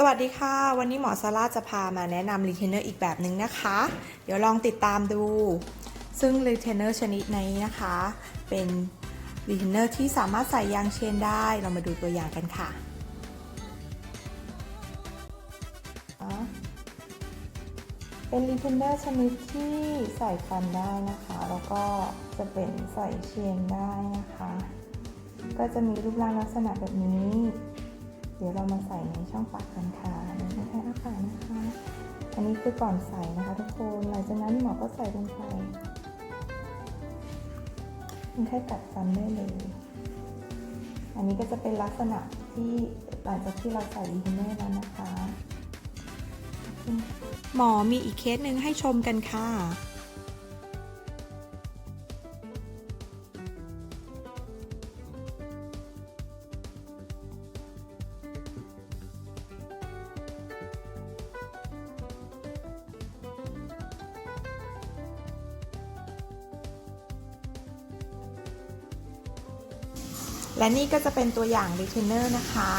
สวัสดีค่ะ วันนี้หมอซาร่าจะพามาแนะนำรีเทนเนอร์อีกแบบหนึ่งนะคะ เดี๋ยวลองติดตามดู ซึ่งรีเทนเนอร์ชนิดนี้นะคะ เป็นรีเทนเนอร์ที่สามารถใส่ยางเชนได้ เรามาดูตัวอย่างกันค่ะ เป็นรีเทนเนอร์ชนิดที่ใส่ฟันได้นะคะ แล้วก็จะเป็นใส่เชนได้นะคะ ก็จะมีรูปร่างลักษณะแบบนี้ ใส่ในช่องปากกันค่ะเดี๋ยวแค่อากาศนะคะ อันนี้คือก่อนใส่นะคะ ทุกคนหลังจากนั้นหมอก็ใส่ลงไปมันแค่กัดฟันได้เลย อันนี้ก็จะเป็นลักษณะที่หลังจากที่เราใส่ลีเทนเนอร์แล้วนะคะ หมอมีอีกเคสหนึ่งให้ชมกันค่ะ และนี่ก็จะเป็นตัวอย่างรีเทนเนอร์นะคะ